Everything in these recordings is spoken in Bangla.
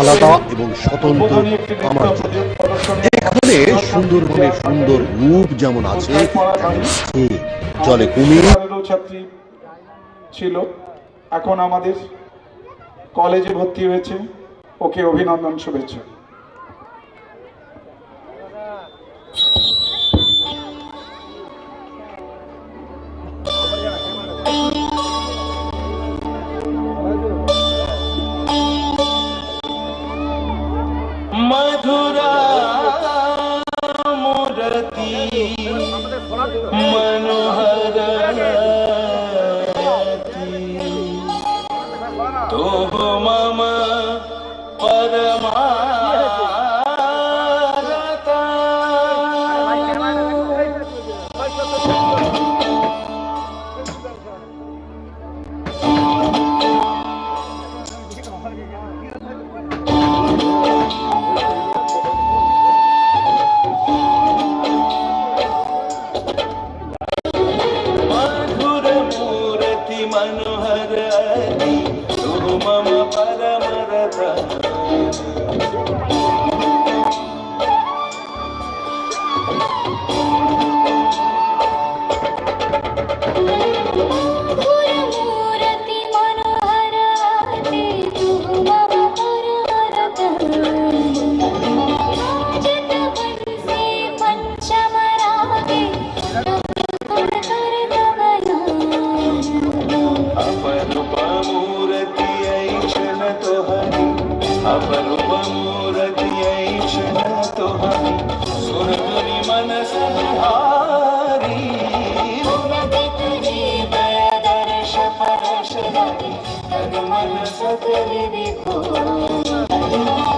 আলাদা এবং স্বতন্ত্র আমার জন্য এখানে সুন্দরবনের সুন্দর রূপ যেমন আছে। জলে কুমির। ছাত্রী ছিল। এখন আমাদের কলেজে ভর্তি হয়েছে। ওকে অভিনন্দন শুভেচ্ছা। मनोहर तु मम शरण मन सतरी विभू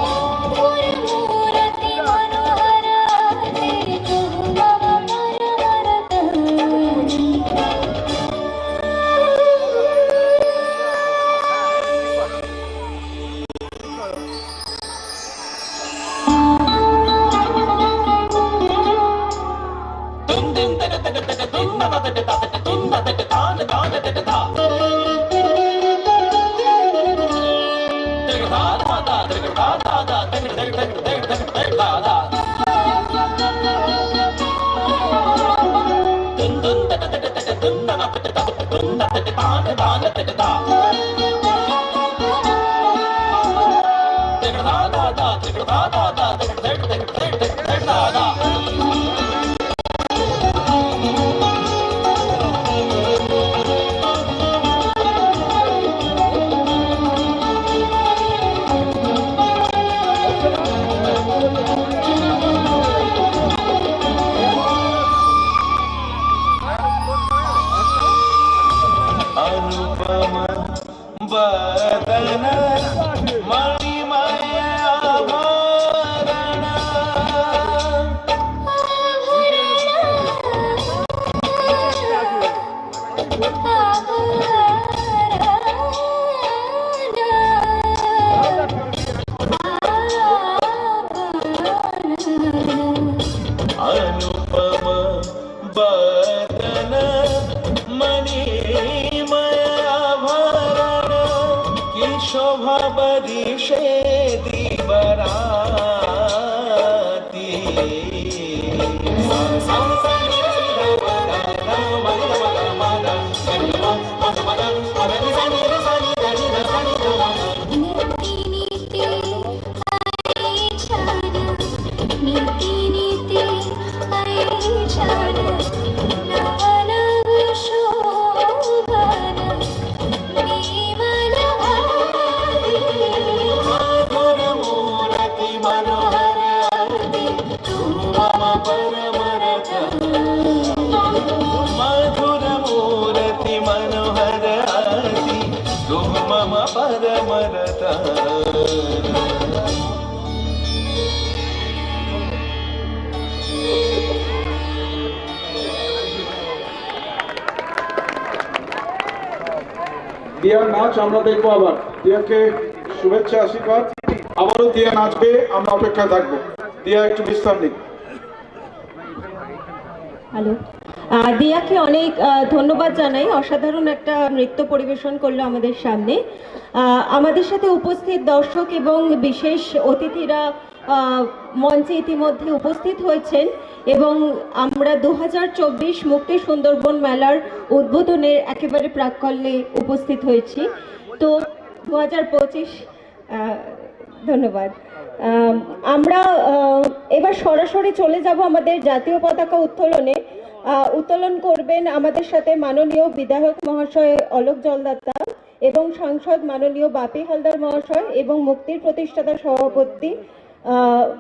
da da da da da দিয়ার নাচ আমরা দেখব আবার। দিয়াকে শুভেচ্ছা আশীর্বাদ। আবারও দিয়া নাচবে আমরা অপেক্ষা থাকব। দিয়া একটু বিশ্রাম নিন হ্যালো। দিয়াকে অনেক আহ, ধন্যবাদ জানাই। অসাধারণ একটা নৃত্য পরিবেশন করল আমাদের সামনে। আহ, আমাদের সাথে উপস্থিত দর্শক এবং বিশেষ অতিথিরা মঞ্চে ইতিমধ্যে উপস্থিত হয়েছেন এবং আমরা দু হাজার চব্বিশ মুক্তি সুন্দরবন মেলার উদ্বোধনের একেবারে প্রাক্কল্যে উপস্থিত হয়েছি। তো দু হাজার পঁচিশ ধন্যবাদ। আমরা এবার সরাসরি চলে যাব আমাদের জাতীয় পতাকা উত্তোলনে। উত্তোলন করবেন আমাদের সাথে মাননীয় বিধায়ক মহাশয় অলোক জলদাত্তা এবং সাংসদ মাননীয় বাপি হালদার মহাশয় এবং মুক্তির প্রতিষ্ঠাতা সভাপতি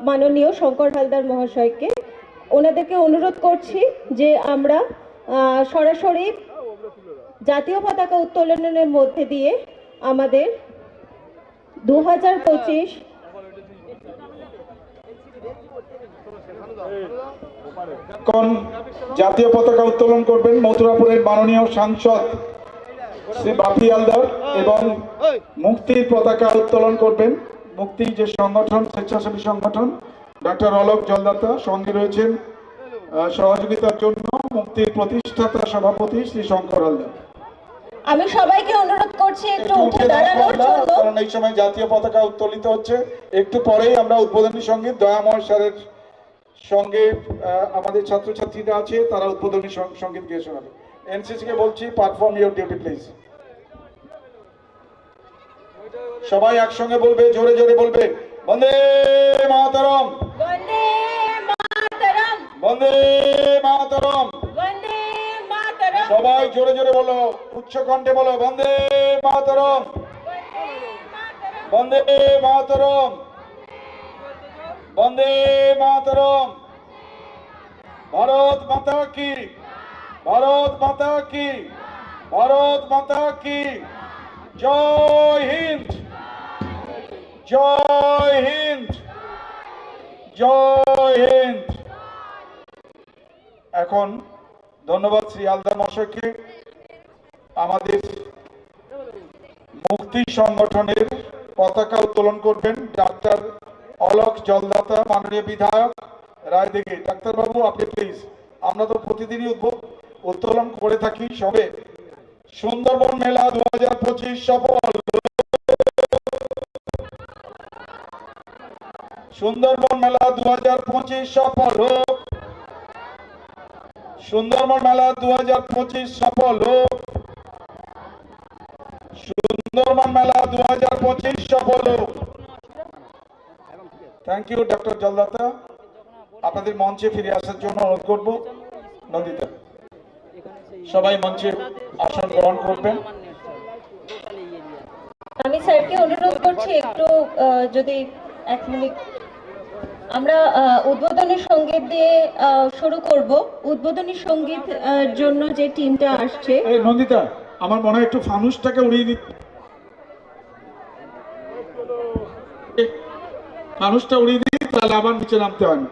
মাননীয় শঙ্কর হালদার মহাশয়কে। ওনাদেরকে অনুরোধ করছি যে আমরা সরাসরি জাতীয় পতাকা উত্তোলনের মধ্যে দিয়ে আমাদের দু হাজার পঁচিশ জাতীয় পতাকা উত্তোলন করবেন মথুরাপুরের মাননীয় সাংসদ শ্রী বাপি হালদার এবং মুক্তির পতাকা উত্তোলন করবেন মুক্তি যে সংগঠন স্বেচ্ছাসেবী সংগঠন ডক্টর অলোক জলদাতা সঙ্গে রয়েছেন সহযোগিতার জন্য মুক্তির প্রতিষ্ঠাতা সভাপতি শ্রী শঙ্কর হালদার। আমি সবাইকে অনুরোধ করছি একটু উঠে দাঁড়ানোর জন্য। কারণ এই সময় জাতীয় পতাকা উত্তোলিত হচ্ছে। একটু পরেই আমরা উদ্বোধনী সংগীত দয়াময় স্যারের সঙ্গে আমাদের ছাত্রছাত্রীরা আছে তারা উদ্বোধনী সংগীত গিয়ে শোনাবে। এনসিসি কে বলছি পারফর্ম ইউর ডিউটি প্লিজ সবাই একসঙ্গে বলবে জোরে জোরে বলবে। বন্দে মাতরম। বন্দে মাতরম। সবাই জোরে জোরে বলো উচ্চ কণ্ঠে বলো বন্দে মাতরম। বন্দে মাতরম। বন্দে মাতরম। ভারত মাতা কি? ভারত মাতা কি? ভারত মাতা কি? জয় হিন্দ। জয় হিন্দ। জয় হিন্দ। এখন ধন্যবাদ শ্রী আলদার মশাইকে আমাদের মুক্তি সংগঠনের পতাকা উত্তোলন করবেন ডাক্তার অলক জলদাতা মাননীয় বিধায়ক রায়দিঘি ডাক্তারবাবু, আপনি প্লিজ আমরা তো প্রতিদিনই উত্তোলন করে থাকি সবে। সুন্দরবন মেলা দু হাজার পঁচিশ সফল। সুন্দরবন মেলা দু হাজার পঁচিশ সফল হোক। সুন্দরবন মেলা দু হাজার পঁচিশ সফল হোক। সুন্দরবন মেলা দু হাজার পঁচিশ সফল হোক। Thank you doctor Jaladata. আপনাদের মঞ্চে ফিরে আসার জন্য অনুরোধ করব। নন্দিতা। সবাই মঞ্চে আসন গ্রহণ করবেন। আমি স্যারকে অনুরোধ করছি একটু যদি এক মিনিট আমরা উদ্বোধনী সংগীত দিয়ে শুরু করব। উদ্বোধনী সংগীত জন্য যে টিমটা আসছে। নন্দিতা, আমার মনে হয় একটু ফানুসটাকে উড়িয়ে দিতে। ফানুসটা উড়িয়ে দিই, তাহলে আবার নিচে নামতে হয়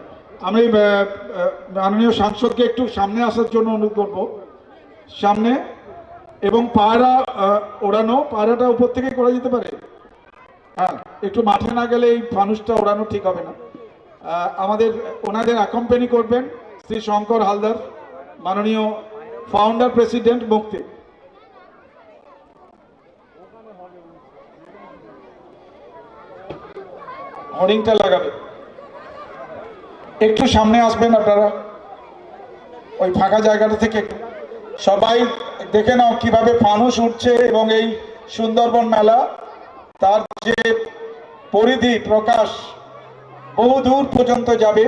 আমি মাননীয় সাংসদকে একটু সামনে আসার জন্য অনুরোধ করব। সামনে, এবং পায়রা ওড়ানো, পায়রাটা উপর থেকে করা যেতে পারে? হ্যাঁ একটু মাঠে না গেলে এই ফানুসটা ওড়ানো ঠিক হবে না। আমাদের, ওনাদের অ্যাকম্পানি করবেন শ্রী শঙ্কর হালদার, মাননীয় ফাউন্ডার প্রেসিডেন্ট মুক্তি। হোর্ডিংটা লাগাবে। একটু সামনে আসবেন আপনারা। ওই ফাঁকা জায়গাটা থেকে সবাই দেখে নাও কীভাবে ফানুস উঠছে এবং এই সুন্দরবন মেলা। তার যে পরিধি প্রকাশ বহু দূর পর্যন্ত যাবে।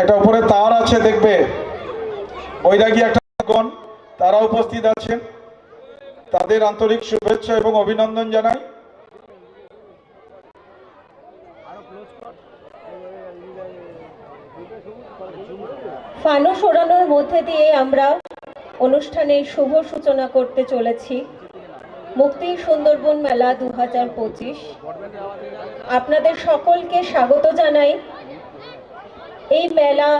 একটা উপরে তার আছে, দেখবে। বৈরাগী একটা তারা উপস্থিত আছেন তাদের আন্তরিক শুভেচ্ছা এবং অভিনন্দন জানাই। ফানুস ওড়ানোর মধ্যে দিয়ে আমরা অনুষ্ঠানে শুভ সূচনা করতে চলেছি। মুক্তি সুন্দরবন মেলা দু হাজার পঁচিশ। আপনাদের সকলকে স্বাগত জানাই। এই মেলা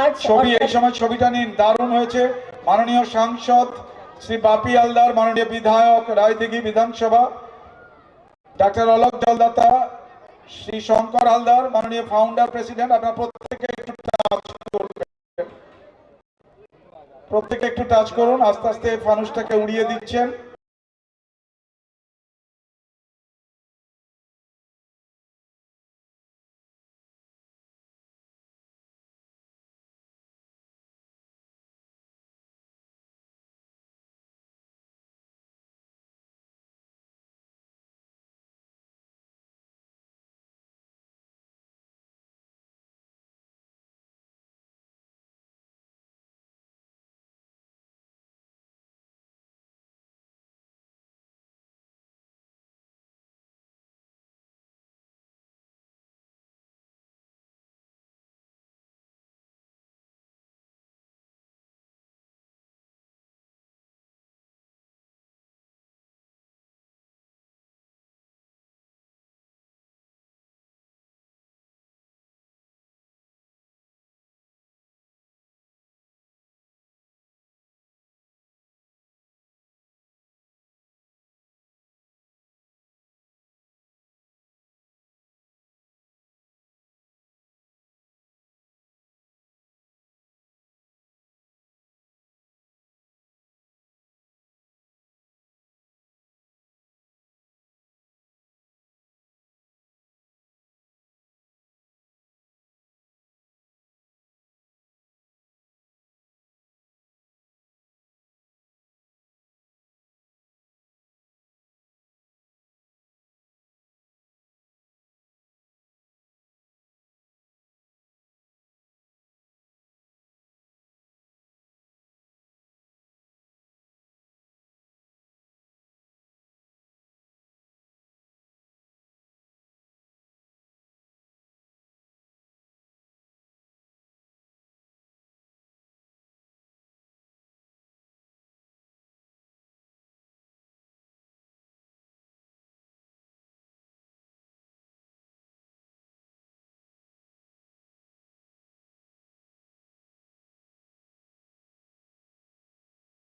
আজ ছবি এই সময় ছবিটা নিন। দারুণ হয়েছে। মাননীয় সাংসদ শ্রী বাপি আলদার মাননীয় বিধায়ক রায়দিঘি বিধানসভা। ডাক্তার অলোক জলদাতা শ্রী শঙ্কর হালদার মাননীয় ফাউন্ডার প্রেসিডেন্ট আপনার প্রত্যেকে একটু টাচ করবেন প্রত্যেকে একটু টাচ করুন। আস্তে আস্তে মানুষটাকে উড়িয়ে দিচ্ছেন।